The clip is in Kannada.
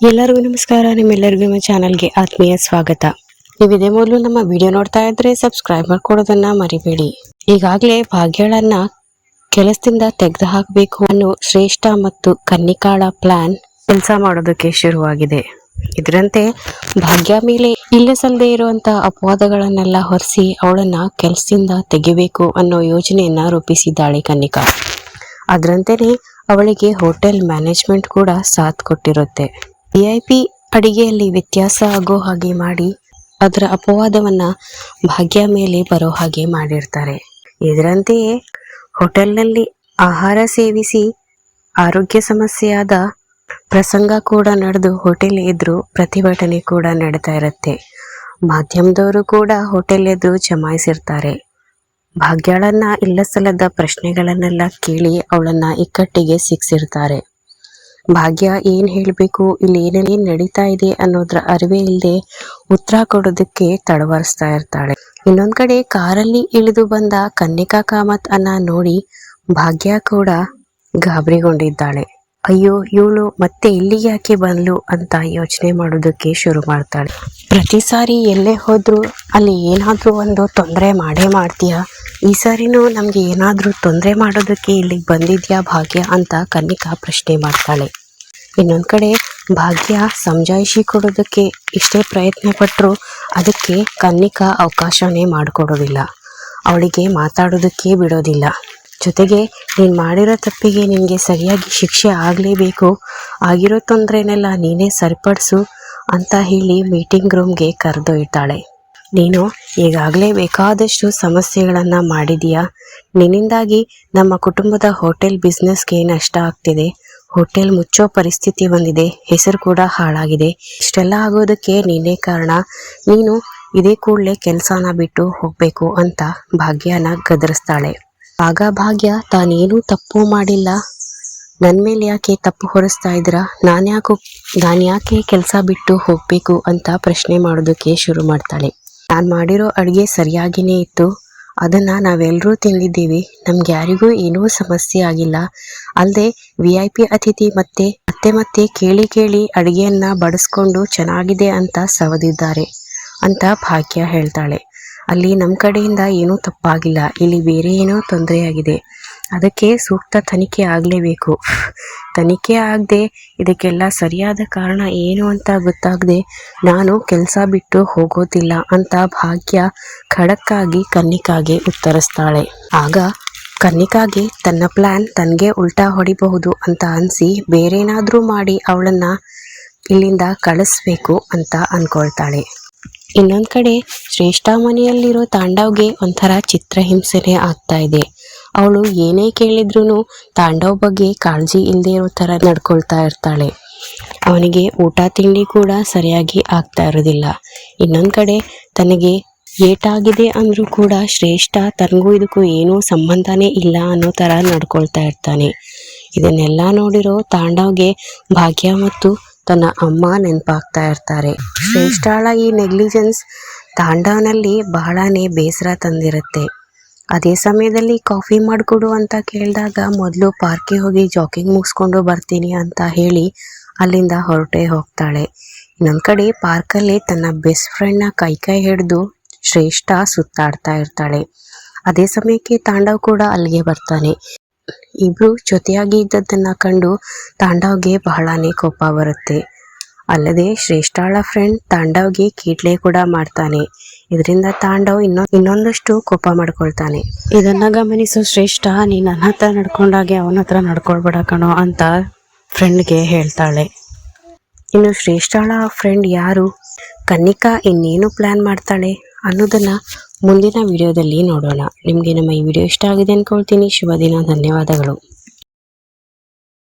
ಎಲ್ಲರಿಗೂ ನಮಸ್ಕಾರ, ನಿಮ್ಮೆಲ್ಲರಿಗೂ ನಮ್ಮ ಚಾನಲ್ಗೆ ಆತ್ಮೀಯ ಸ್ವಾಗತ. ನೀವು ಇದೇ ಮೊದಲು ನಮ್ಮ ವಿಡಿಯೋ ನೋಡ್ತಾ ಇದ್ರೆ ಸಬ್ಸ್ಕ್ರೈಬ್ ಮಾಡ್ಕೊಡೋದನ್ನ ಮರಿಬೇಡಿ. ಈಗಾಗಲೇ ಭಾಗ್ಯಗಳನ್ನ ಕೆಲಸದಿಂದ ತೆಗೆದು ಹಾಕಬೇಕು ಅನ್ನೋ ಶ್ರೇಷ್ಠ ಮತ್ತು ಕನ್ನಿಕಾಳ ಪ್ಲಾನ್ ಕೆಲಸ ಮಾಡೋದಕ್ಕೆ ಶುರುವಾಗಿದೆ. ಇದರಂತೆ ಭಾಗ್ಯ ಮೇಲೆ ಇಲ್ಲ ಸಲ್ಲದೆ ಇರುವಂತ ಅಪವಾದಗಳನ್ನೆಲ್ಲ ಹೊರಿಸಿ ಅವಳನ್ನ ಕೆಲಸದಿಂದ ತೆಗಿಬೇಕು ಅನ್ನೋ ಯೋಜನೆಯನ್ನ ರೂಪಿಸಿದ್ದಾಳೆ ಕನ್ನಿಕಾ. ಅದರಂತೆಯೇ ಅವಳಿಗೆ ಹೋಟೆಲ್ ಮ್ಯಾನೇಜ್ಮೆಂಟ್ ಕೂಡ ಸಾಥ್ ಕೊಟ್ಟಿರುತ್ತೆ. ವಿ ಐ ಪಿ ಅಡಿಗೆಯಲ್ಲಿ ವ್ಯತ್ಯಾಸ ಆಗೋ ಹಾಗೆ ಮಾಡಿ ಅದರ ಅಪವಾದವನ್ನ ಭಾಗ್ಯ ಮೇಲೆ ಬರೋ ಹಾಗೆ ಮಾಡಿರ್ತಾರೆ. ಇದರಂತೆಯೇ ಹೋಟೆಲ್ನಲ್ಲಿ ಆಹಾರ ಸೇವಿಸಿ ಆರೋಗ್ಯ ಸಮಸ್ಯೆಯಾದ ಪ್ರಸಂಗ ಕೂಡ ನಡೆದು ಹೋಟೆಲ್ ಎದುರು ಪ್ರತಿಭಟನೆ ಕೂಡ ನಡೀತಾ ಇರುತ್ತೆ. ಮಾಧ್ಯಮದವರು ಕೂಡ ಹೋಟೆಲ್ ಎದುರು ಜಮಾಯಿಸಿರ್ತಾರೆ ಭಾಗ್ಯಳನ್ನ ಇಲ್ಲ ಸಲ್ಲದ ಪ್ರಶ್ನೆಗಳನ್ನೆಲ್ಲ ಕೇಳಿ ಅವಳನ್ನ ಇಕ್ಕಟ್ಟಿಗೆ ಸಿಕ್ಸಿರ್ತಾರೆ. ಭಾಗ್ಯ ಏನ್ ಹೇಳ್ಬೇಕು? ಇಲ್ಲಿ ಏನೇನ್ ನಡೀತಾ ಇದೆ ಅನ್ನೋದ್ರ ಅರಿವೇ ಇಲ್ಲದೆ ಉತ್ತರ ಕೊಡೋದಕ್ಕೆ ತಡವರಿಸ್ತಾ ಇರ್ತಾಳೆ. ಇನ್ನೊಂದ್ ಕಡೆ ಕಾರಲ್ಲಿ ಇಳಿದು ಬಂದ ಕನ್ನಿಕಾ ಕಾಮತ್ ಅನ್ನ ನೋಡಿ ಭಾಗ್ಯ ಕೂಡ ಗಾಬರಿಗೊಂಡಿದ್ದಾಳೆ. ಅಯ್ಯೋ, ಇವಳು ಮತ್ತೆ ಇಲ್ಲಿ ಯಾಕೆ ಬಂದ್ಲು ಅಂತ ಯೋಚನೆ ಮಾಡೋದಕ್ಕೆ ಶುರು ಮಾಡ್ತಾಳೆ. ಪ್ರತಿ ಸಾರಿ ಎಲ್ಲೇ ಹೋದರೂ, ಅಲ್ಲಿ ಏನಾದರೂ ಒಂದು ತೊಂದರೆ ಮಾಡೇ ಮಾಡ್ತೀಯ? ಈ ಸಾರಿನೂ ನಮಗೆ ಏನಾದರೂ ತೊಂದರೆ ಮಾಡೋದಕ್ಕೆ ಇಲ್ಲಿಗೆ ಬಂದಿದ್ಯಾ ಭಾಗ್ಯ ಅಂತ ಕನ್ನಿಕಾ ಪ್ರಶ್ನೆ ಮಾಡ್ತಾಳೆ. ಇನ್ನೊಂದು ಕಡೆ ಭಾಗ್ಯ ಸಮಜಾಯಿಷಿ ಕೊಡೋದಕ್ಕೆ ಇಷ್ಟೇ ಪ್ರಯತ್ನ ಪಟ್ಟರು ಅದಕ್ಕೆ ಕನ್ನಿಕಾ ಅವಕಾಶನೇ ಮಾಡಿಕೊಡೋದಿಲ್ಲ. ಅವಳಿಗೆ ಮಾತಾಡೋದಕ್ಕೆ ಬಿಡೋದಿಲ್ಲ. ಜೊತೆಗೆ ನೀನು ಮಾಡಿರೋ ತಪ್ಪಿಗೆ ನಿನಗೆ ಸರಿಯಾಗಿ ಶಿಕ್ಷೆ ಆಗಲೇಬೇಕು. ಆಗಿರೋ ತೊಂದರೆನೆಲ್ಲ ನೀನೇ ಸರಿಪಡಿಸು ಅಂತ ಹೇಳಿ ಮೀಟಿಂಗ್ ರೂಮ್ಗೆ ಕರೆದೊಯ್ತಾಳೆ. ನೀನು ಈಗಾಗಲೇ ಬೇಕಾದಷ್ಟು ಸಮಸ್ಯೆಗಳನ್ನು ಮಾಡಿದೀಯಾ? ನಿನ್ನಿಂದಾಗಿ ನಮ್ಮ ಕುಟುಂಬದ ಹೋಟೆಲ್ ಬಿಸ್ನೆಸ್ಗೆ ನಷ್ಟ ಆಗ್ತಿದೆ. ಹೋಟೆಲ್ ಮುಚ್ಚೋ ಪರಿಸ್ಥಿತಿ ಬಂದಿದೆ. ಹೆಸರು ಕೂಡ ಹಾಳಾಗಿದೆ. ಇಷ್ಟೆಲ್ಲ ಆಗೋದಕ್ಕೆ ನೀನೇ ಕಾರಣ. ನೀನು ಇದೇ ಕೂಡಲೇ ಕೆಲಸನ ಬಿಟ್ಟು ಹೋಗಬೇಕು ಅಂತ ಭಾಗ್ಯನ ಗದರಿಸ್ತಾಳೆ. ಆಗ ಭಾಗ್ಯ, ತಾನೇನೂ ತಪ್ಪು ಮಾಡಿಲ್ಲ. ನನ್ನ ಮೇಲೆ ಯಾಕೆ ತಪ್ಪು ಹೊರಿಸ್ತಾ ಇದ್ದೀರಾ? ನಾನು ಯಾಕೆ ನಾನು ಯಾಕೆ ಕೆಲಸ ಬಿಟ್ಟು ಹೋಗಬೇಕು ಅಂತ ಪ್ರಶ್ನೆ ಮಾಡೋದಕ್ಕೆ ಶುರು ಮಾಡ್ತಾಳೆ. ನಾನು ಮಾಡಿರೋ ಅಡುಗೆ ಸರಿಯಾಗಿಯೇ ಇತ್ತು. ಅದನ್ನು ನಾವೆಲ್ಲರೂ ತಿಂದಿದ್ದೀವಿ. ನಮ್ಗೆ ಯಾರಿಗೂ ಏನೂ ಸಮಸ್ಯೆ ಆಗಿಲ್ಲ. ಅಲ್ಲದೆ ವಿ ಐ ಪಿ ಅತಿಥಿ ಮತ್ತೆ ಮತ್ತೆ ಮತ್ತೆ ಕೇಳಿ ಕೇಳಿ ಅಡುಗೆಯನ್ನು ಬಡಿಸ್ಕೊಂಡು ಚೆನ್ನಾಗಿದೆ ಅಂತ ಸವದಿದ್ದಾರೆ ಅಂತ ಭಾಗ್ಯ ಹೇಳ್ತಾಳೆ. ಅಲ್ಲಿ ನಮ್ಮ ಕಡೆಯಿಂದ ಏನೂ ತಪ್ಪಾಗಿಲ್ಲ. ಇಲ್ಲಿ ಬೇರೆ ಏನೋ ತೊಂದರೆಯಾಗಿದೆ. ಅದಕ್ಕೆ ಸೂಕ್ತ ತನಿಖೆ ಆಗಲೇಬೇಕು. ತನಿಖೆ ಆಗದೆ ಇದಕ್ಕೆಲ್ಲ ಸರಿಯಾದ ಕಾರಣ ಏನು ಅಂತ ಗೊತ್ತಾಗದೆ ನಾನು ಕೆಲಸ ಬಿಟ್ಟು ಹೋಗೋದಿಲ್ಲ ಅಂತ ಭಾಗ್ಯ ಖಡಕ್ಕಾಗಿ ಕನ್ನಿಕಾಗೆ ಉತ್ತರಿಸ್ತಾಳೆ. ಆಗ ಕನ್ನಿಕಾಗೆ ತನ್ನ ಪ್ಲಾನ್ ತನಗೆ ಉಲ್ಟಾ ಹೊಡಿಬಹುದು ಅಂತ ಅನಿಸಿ ಬೇರೇನಾದರೂ ಮಾಡಿ ಅವಳನ್ನು ಇಲ್ಲಿಂದ ಕಳಿಸ್ಬೇಕು ಅಂತ ಅನ್ಕೊಳ್ತಾಳೆ. ಇನ್ನೊಂದ್ ಕಡೆ, ಶ್ರೇಷ್ಠ ಮನೆಯಲ್ಲಿರೋ ತಾಂಡವ್ಗೆ ಒಂಥರ ಚಿತ್ರಹಿಂಸೆನೆ ಆಗ್ತಾ ಇದೆ. ಅವಳು ಏನೇ ಕೇಳಿದ್ರು ತಾಂಡವ್ ಬಗ್ಗೆ ಕಾಳಜಿ ಇಲ್ಲದೆ ಇರೋ ತರ ನಡ್ಕೊಳ್ತಾ ಇರ್ತಾಳೆ. ಅವನಿಗೆ ಊಟ ತಿಂಡಿ ಕೂಡ ಸರಿಯಾಗಿ ಆಗ್ತಾ ಇರೋದಿಲ್ಲ. ಇನ್ನೊಂದು ಕಡೆ, ತನಗೆ ಏಟಾಗಿದೆ ಅಂದರೂ ಕೂಡ ಶ್ರೇಷ್ಠ ತನಗೂ ಇದಕ್ಕೂ ಏನೂ ಸಂಬಂಧನೇ ಇಲ್ಲ ಅನ್ನೋ ತರ ನಡ್ಕೊಳ್ತಾ ಇರ್ತಾನೆ. ಇದನ್ನೆಲ್ಲ ನೋಡಿರೋ ತಾಂಡವ್ಗೆ ಭಾಗ್ಯ ಮತ್ತು ತನ್ನ ಅಮ್ಮ ನೆನಪಾಗ್ತಾ ಇರ್ತಾರೆ. ಶ್ರೇಷ್ಠಾಳ ಈ ನೆಗ್ಲಿಜೆನ್ಸ್ ತಾಂಡವನಲ್ಲಿ ಬಹಳನೇ ಬೇಸರ ತಂದಿರುತ್ತೆ. ಅದೇ ಸಮಯದಲ್ಲಿ ಕಾಫಿ ಮಾಡಿಕೊಡು ಅಂತ ಕೇಳಿದಾಗ ಮೊದಲು ಪಾರ್ಕಿಗೆ ಹೋಗಿ ಜಾಕಿಂಗ್ ಮುಗಿಸ್ಕೊಂಡು ಬರ್ತೀನಿ ಅಂತ ಹೇಳಿ ಅಲ್ಲಿಂದ ಹೊರಟೆ ಹೋಗ್ತಾಳೆ. ಇನ್ನೊಂದು ಕಡೆ ಪಾರ್ಕಲ್ಲಿ ತನ್ನ ಬೆಸ್ಟ್ ಫ್ರೆಂಡ್ನ ಕೈ ಕೈ ಹಿಡಿದು ಶ್ರೇಷ್ಠ ಸುತ್ತಾಡ್ತಾ ಇರ್ತಾಳೆ. ಅದೇ ಸಮಯಕ್ಕೆ ತಾಂಡವ್ ಕೂಡ ಅಲ್ಲಿಗೆ ಬರ್ತಾನೆ. ಇಬ್ರು ಜೊತೆಯಾಗಿ ಇದ್ದದ್ದನ್ನ ಕಂಡು ತಾಂಡವ್ಗೆ ಬಹಳನೇ ಕೋಪ ಬರುತ್ತೆ. ಅಲ್ಲದೆ ಶ್ರೇಷ್ಠಾಳ ಫ್ರೆಂಡ್ ತಾಂಡವ್ಗೆ ಕೀಟ್ಲೆ ಕೂಡ ಮಾಡ್ತಾನೆ. ಇದರಿಂದ ತಾಂಡವ್ ಇನ್ನೊ, ಇನ್ನೊಂದಷ್ಟು ಕೋಪ ಮಾಡ್ಕೊಳ್ತಾನೆ. ಇದನ್ನ ಗಮನಿಸೋ ಶ್ರೇಷ್ಠ, ನೀನ್ ನನ್ನ ಹತ್ರ ನಡ್ಕೊಂಡಾಗೆ ಅವನ ಹತ್ರ ನಡ್ಕೊಳ್ಬೇಡ ಕಣೋ ಅಂತ ಫ್ರೆಂಡ್ಗೆ ಹೇಳ್ತಾಳೆ. ಇನ್ನು ಶ್ರೇಷ್ಠಾಳ ಫ್ರೆಂಡ್ ಯಾರು? ಕನ್ನಿಕಾ ಇನ್ನೇನು ಪ್ಲಾನ್ ಮಾಡ್ತಾಳೆ ಅನ್ನೋದನ್ನ ಮುಂದಿನ ವಿಡಿಯೋದಲ್ಲಿ ನೋಡೋಣ. ನಿಮಗೆ ನಮ್ಮ ಈ ವಿಡಿಯೋ ಇಷ್ಟ ಆಗಿದೆ ಅಂದ್ಕೊಳ್ತೀನಿ ಶುಭ ದಿನ. ಧನ್ಯವಾದಗಳು.